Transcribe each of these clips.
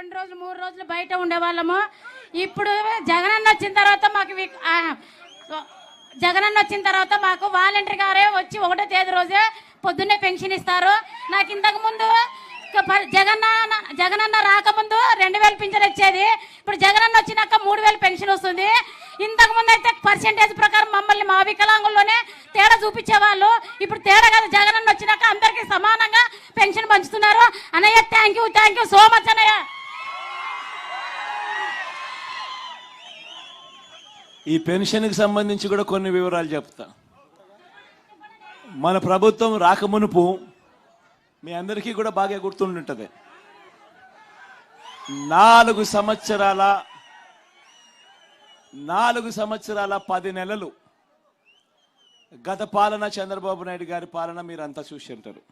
రెండు రోజులు మూడు రోజులు బయట ఉండేవాళ్ళము. ఇప్పుడు జగనన్న వచ్చిన తర్వాత మాకు జగన్ జగనన్న వచ్చిన తర్వాత మాకు వాలంటీర్ గారే వచ్చి ఒకటో తేదీ రోజే పొద్దున్నే పెన్షన్ ఇస్తారు. నాకు ఇంతకు ముందు జగన్న జగన్ జగనన్న రాకముందు రెండు వేలు పింఛన్ వచ్చేది. ఇప్పుడు జగనన్న వచ్చినాక మూడు వేలు పెన్షన్ వస్తుంది. ఇంతకు ముందు అయితే పర్సెంటేజ్ ప్రకారం మమ్మల్ని మా వికలాంగుల్లోనే తేడా చూపించేవాళ్ళు. ఇప్పుడు తేడా కదా జగనన్న వచ్చినాక అందరికీ సమానంగా పెన్షన్ పంచుతున్నారు. అన్నయ్య thank you thank you so much అన్నయ్య. ఈ పెన్షన్కి సంబంధించి కూడా కొన్ని వివరాలు చెప్తా. మన ప్రభుత్వం రాకమునుపు మీ అందరికీ కూడా బాగా గుర్తుండుంటది. నాలుగు సంవత్సరాల నాలుగు సంవత్సరాల పది నెలలు గత పాలన చంద్రబాబు నాయుడు గారి పాలన మీరంతా చూసి ఉంటారు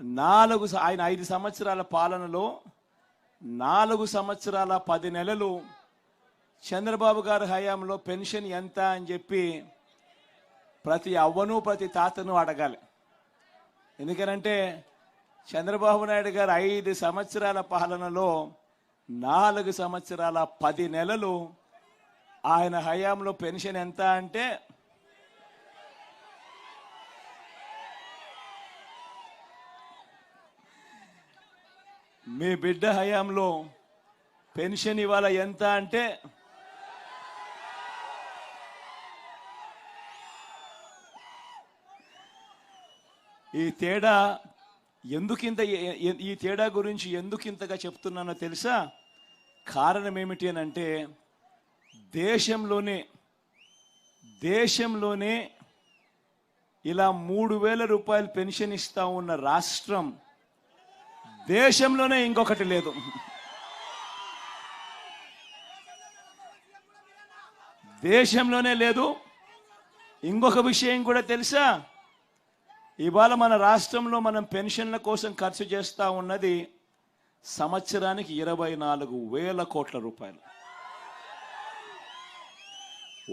నాలుగు ఆయన ఐదు సంవత్సరాల పాలనలో నాలుగు సంవత్సరాల పది నెలలు చంద్రబాబు గారి హయాంలో పెన్షన్ ఎంత అని చెప్పి ప్రతి అవ్వను ప్రతి తాతను అడగాలి. ఎందుకనంటే చంద్రబాబు నాయుడు గారు ఐదు సంవత్సరాల పాలనలో నాలుగు సంవత్సరాల పది నెలలు ఆయన హయాంలో పెన్షన్ ఎంత అంటే మీ బిడ్డ హయాంలో పెన్షన్ ఇవాళ ఎంత అంటే ఈ తేడా ఎందుకింత ఈ తేడా గురించి ఎందుకింతగా చెప్తున్నానో తెలుసా? కారణం ఏమిటి అని అంటే దేశంలోనే దేశంలోనే ఇలా మూడు వేల రూపాయలు పెన్షన్ ఇస్తా ఉన్న రాష్ట్రం దేశంలోనే ఇంకొకటి లేదు. దేశంలోనే లేదు. ఇంకొక విషయం కూడా తెలుసా? ఇవాళ మన రాష్ట్రంలో మనం పెన్షన్ల కోసం ఖర్చు చేస్తూ ఉన్నది సంవత్సరానికి ఇరవై నాలుగు వేల కోట్ల రూపాయలు.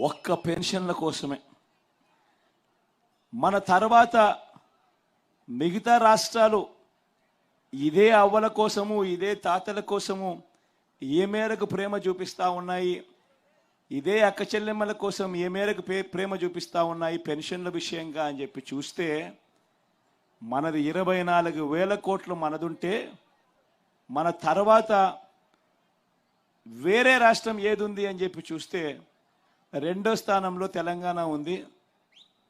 ఒక్క పెన్షన్ల కోసమే. మన తర్వాత మిగతా రాష్ట్రాలు ఇదే అవ్వల కోసము ఇదే తాతల కోసము ఏ మేరకు ప్రేమ చూపిస్తూ ఉన్నాయి ఇదే అక్క చెల్లెమ్మల కోసం ఏ మేరకు పే- ప్రేమ చూపిస్తా ఉన్నాయి పెన్షన్ల విషయంగా అని చెప్పి చూస్తే మనది ఇరవై నాలుగు వేల కోట్లు మనదుంటే మన తర్వాత వేరే రాష్ట్రం ఏది ఉంది అని చెప్పి చూస్తే రెండో స్థానంలో తెలంగాణ ఉంది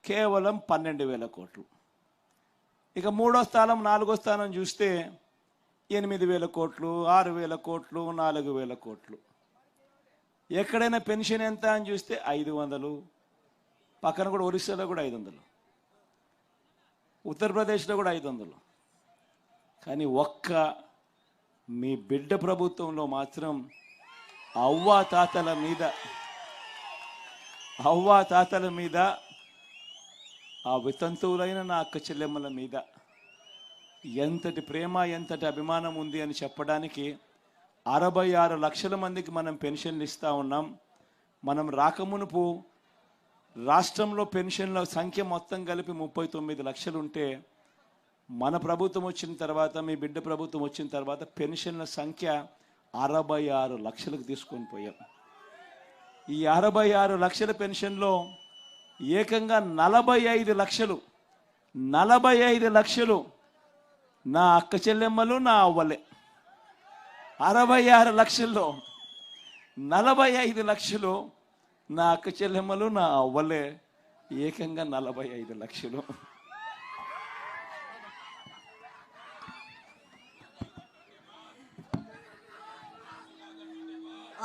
కేవలం పన్నెండు వేల కోట్లు. ఇక మూడో స్థానం నాలుగో స్థానం చూస్తే ఎనిమిది వేల కోట్లు ఆరు వేల కోట్లు నాలుగు వేల కోట్లు. ఎక్కడైనా పెన్షన్ ఎంత అని చూస్తే ఐదు వందలు పక్కన కూడా ఒరిస్సాలో కూడా ఐదు వందలు. ఉత్తరప్రదేశ్లో కూడా ఐదు వందలు. కానీ ఒక్క మీ బిడ్డ ప్రభుత్వంలో మాత్రం అవ్వా తాతల మీద అవ్వా తాతల మీద ఆ వితంతువులైన నా అక్క చెల్లెమ్మల మీద ఎంతటి ప్రేమ ఎంతటి అభిమానం ఉంది అని చెప్పడానికి అరవై ఆరు లక్షల మందికి మనం పెన్షన్లు ఇస్తూ ఉన్నాం. మనం రాకమునుపు రాష్ట్రంలో పెన్షన్ల సంఖ్య మొత్తం కలిపి ముప్పై తొమ్మిది లక్షలు ఉంటే మన ప్రభుత్వం వచ్చిన తర్వాత మీ బిడ్డ ప్రభుత్వం వచ్చిన తర్వాత పెన్షన్ల సంఖ్య అరవై ఆరు లక్షలకు తీసుకొని పోయాం. ఈ అరవై ఆరు లక్షల పెన్షన్లో ఏకంగా నలభై ఐదు లక్షలు నలభై ఐదు లక్షలు నా అక్క చెల్లెమ్మలు నా అవ్వలే. అరవై ఆరు లక్షల్లో నలభై ఐదు లక్షలు నా అక్క చెల్లెమ్మలు నా అవ్వలే. ఏకంగా నలభై ఐదు లక్షలు.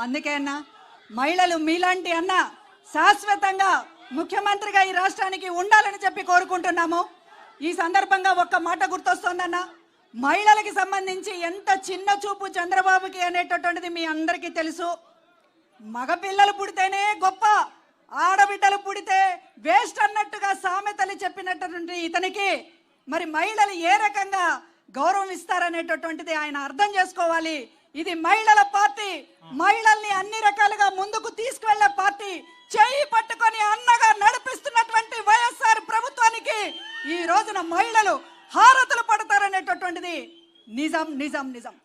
అందుకే అన్న మహిళలు మీలాంటి అన్న శాశ్వతంగా ముఖ్యమంత్రిగా ఈ రాష్ట్రానికి ఉండాలని చెప్పి కోరుకుంటున్నాము. ఈ సందర్భంగా ఒక్క మాట గుర్తొస్తోందన్న మహిళలకి సంబంధించి ఎంత చిన్న చూపు చంద్రబాబుకి అనేటటువంటిది మీ అందరికీ తెలుసు. మగపిల్లలు పుడితేనే గొప్ప ఆడబిడ్డలు పుడితే వేస్ట్ అన్నట్టుగా సామెతలు చెప్పినటువంటి ఇతనికి మరి మహిళలు ఏ రకంగా గౌరవం ఇస్తారనేటటువంటిది ఆయన అర్థం చేసుకోవాలి. ఇది మహిళల పార్టీ. మహిళల్ని అన్ని రకాలుగా ముందుకు తీసుకువెళ్ళే పార్టీ. చేయి పట్టుకొని అన్నగా నడిపిస్తున్నటువంటి వైఎస్ఆర్ ప్రభుత్వానికి ఈ రోజున మహిళలు హారతులు పడతారనేటటువంటిది నిజం నిజం నిజం.